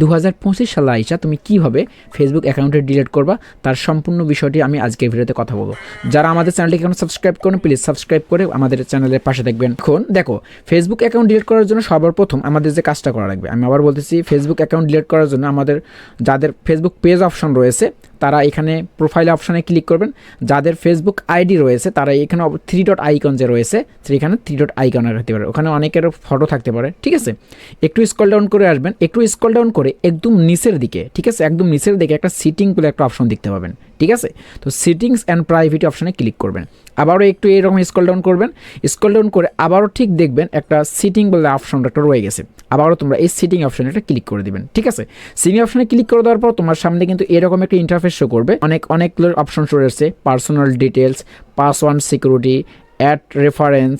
দু সালে আইসা তুমি কীভাবে ফেসবুক অ্যাকাউন্টে ডিলিট করবা, তার সম্পূর্ণ বিষয়টি আমি আজকে ভিডিওতে কথা বলব। যারা আমাদের চ্যানেলটিকে এখন সাবস্ক্রাইব করুন প্লিজ সাবস্ক্রাইব করে আমাদের চ্যানেলের পাশে দেখবেন। এখন দেখো ফেসবুক অ্যাকাউন্ট ডিলিট করার জন্য সবার প্রথম আমাদের যে কাজটা করা লাগবে, আমি আবার বলতেছি ফেসবুক অ্যাকাউন্ট ডিলিট করার জন্য আমাদের যাদের ফেসবুক পেজ অপশন রয়েছে, তারা এখানে প্রোফাইল অপশনে ক্লিক করবেন। যাদের ফেসবুক আইডি রয়েছে, তারা এখানে থ্রি ডট আইকন যে রয়েছে সেখানে থ্রি ডট আইকন রাখতে পারে। ওখানে অনেকের ফটো থাকতে পারে, ঠিক আছে? একটু স্কল ডাউন করে আসবেন, একটু স্কল ডাউন করে একদম নিচের দিকে, ঠিক আছে? একদম নিচের দিকে একটা সিটিং বলে একটা অপশন দেখতে পাবেন, ঠিক আছে? তো সিটিংস অ্যান্ড প্রাইভেট অপশনে ক্লিক করবেন। আবারও একটু এরকম স্কল ডাউন করবেন স্কল ডাউন করে আবারও ঠিক দেখবেন একটা সিটিং বলে অপশনটা একটা রয়ে গেছে। আবারও তোমরা এই সিটিং অপশনে একটা ক্লিক করে দিবেন, ঠিক আছে? সিটিং অপশনে ক্লিক করে দেওয়ার পর তোমার সামনে কিন্তু এরকম একটা ইন্টারফেস শো করবে। অনেক, অনেকগুলো অপশন রয়েছে personal details password security add reference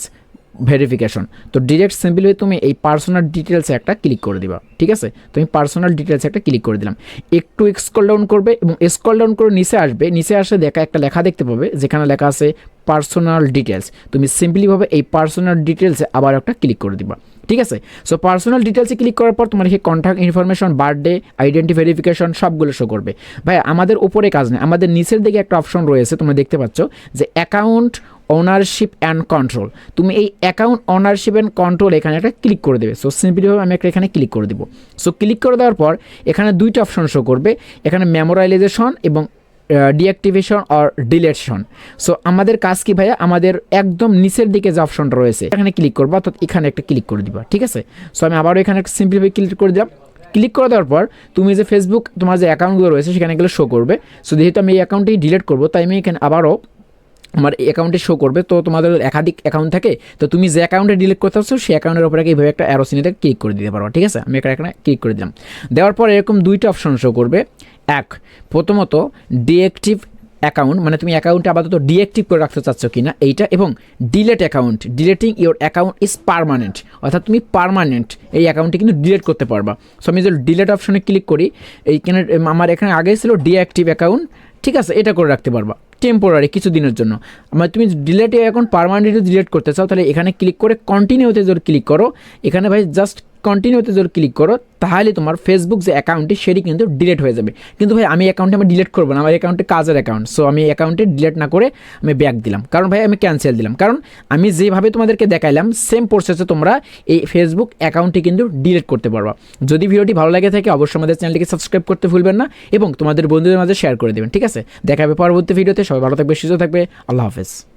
verification তো ডিরেক্ট সিম্পলি তুমি এই পার্সোনাল ডিটেলসে একটা ক্লিক করে দিবা, ঠিক আছে? তুমি পার্সোনাল ডিটেলসে একটা ক্লিক করে দিলাম। একটু স্কল ডাউন করবে এবং স্কল ডাউন করে নিচে আসবে, নিচে আসে দেখা একটা লেখা দেখতে পাবে, যেখানে লেখা আছে পার্সোনাল ডিটেলস তুমি সিম্পলিভাবে এই পার্সোনাল ডিটেলসে আবার একটা ক্লিক করে দিবা, ঠিক আছে? সো পার্সোনাল ডিটেলসে ক্লিক করার পর তোমার এই contact information birthday identity verification সবগুলো শো করবে। ভাই আমাদের উপরে কাজ নেই, আমাদের নিচের দিকে একটা অপশন রয়েছে, তোমরা দেখতে পাচ্ছ, যে অ্যাকাউন্ট ওনারশিপ অ্যান্ড কন্ট্রোল তুমি এই অ্যাকাউন্ট ওনারশিপ অ্যান্ড কন্ট্রোল এখানে একটা ক্লিক করে দেবে। সো সিম্পলিভাবে আমি একটা এখানে ক্লিক করে দেবো। সো ক্লিক করে দেওয়ার পর এখানে দুইটা অপশন শো করবে। এখানে মেমোরাইলাইজেশন এবং ডিঅ্যাক্টিভেশন অর ডিলেশন সো আমাদের কাজ কি ভাইয়া? আমাদের একদম নিচের দিকে যে অপশনটা রয়েছে, এখানে ক্লিক করব। অর্থাৎ এখানে একটা ক্লিক করে দিবা, ঠিক আছে? সো আমি আবারও এখানে একটা সিম্পলিভাবে ক্লিক করে দিলাম। ক্লিক করে দেওয়ার পর তুমি যে ফেসবুক তোমার যে অ্যাকাউন্টগুলো রয়েছে, সেখানে এগুলো শো করবে। সো যেহেতু আমি এই অ্যাকাউন্টটি ডিলিট করব, তাই আমি এখানে আবারও আমার অ্যাকাউন্টে শো করবে। তো তোমাদের একাধিক অ্যাকাউন্ট থাকে, তো তুমি যে অ্যাকাউন্টে ডিলিট করতে চাচ্ছ সেই অ্যাকাউন্টের উপরে এইভাবে একটা অ্যারোসিনিতে ক্লিক করে দিতে পারো, ঠিক আছে? আমি একটা এখানে ক্লিক করে দিলাম। দেওয়ার পর এরকম দুইটা অপশন শো করবে। এক, প্রথমত ডিএক্টিভ অ্যাকাউন্ট মানে তুমি অ্যাকাউন্টে আপাতত ডিএক্টিভ করে রাখতে চাচ্ছ কি না এইটা এবং delete account deleting your account is permanent অর্থাৎ তুমি পারমানেন্ট এই অ্যাকাউন্টটি কিন্তু ডিলেট করতে পারবা। সো আমি যদি ডিলেট অপশনে ক্লিক করি, এইখানে, আমার এখানে আগে ছিল ডিঅ্যাক্টিভ অ্যাকাউন্ট ঠিক আছে, এটা করে রাখতে পারবা টেম্পোরারি কিছু দিনের জন্য। মানে তুমি ডিলেটে এখন পারমানেন্টলি ডিলেট করতে চাও, তাহলে এখানে ক্লিক করে কন্টিনিউতে যদি ক্লিক করো, এখানে ভাই জাস্ট কন্টিনিউতে যদি ক্লিক করো, তাহলে তোমার ফেসবুক যে অ্যাকাউন্টটি সেটি কিন্তু ডিলেট হয়ে যাবে। কিন্তু ভাই, আমি অ্যাকাউন্টে আমি ডিলেট করব না, আমার অ্যাকাউন্টে কাজের অ্যাকাউন্ট সো আমি অ্যাকাউন্টে ডিলেট না করে আমি ব্যাক দিলাম। কারণ ভাই, আমি ক্যান্সেল দিলাম। কারণ আমি যেভাবে তোমাদেরকে দেখাইলাম সেম প্রসেসে তোমরা এই ফেসবুক অ্যাকাউন্টটি কিন্তু ডিলেট করতে পারবা। যদি ভিডিওটি ভালো লাগে থাকে, অবশ্যই আমাদের চ্যানেলটিকে সাবস্ক্রাইব করতে ভুলবেন না এবং তোমাদের বন্ধুদের মাঝে শেয়ার করে দেবেন, ঠিক আছে? দেখা হবে পরবর্তী ভিডিওতে। সবাই ভালো থাকবে, সুস্থ থাকবে। আল্লাহ হাফেজ।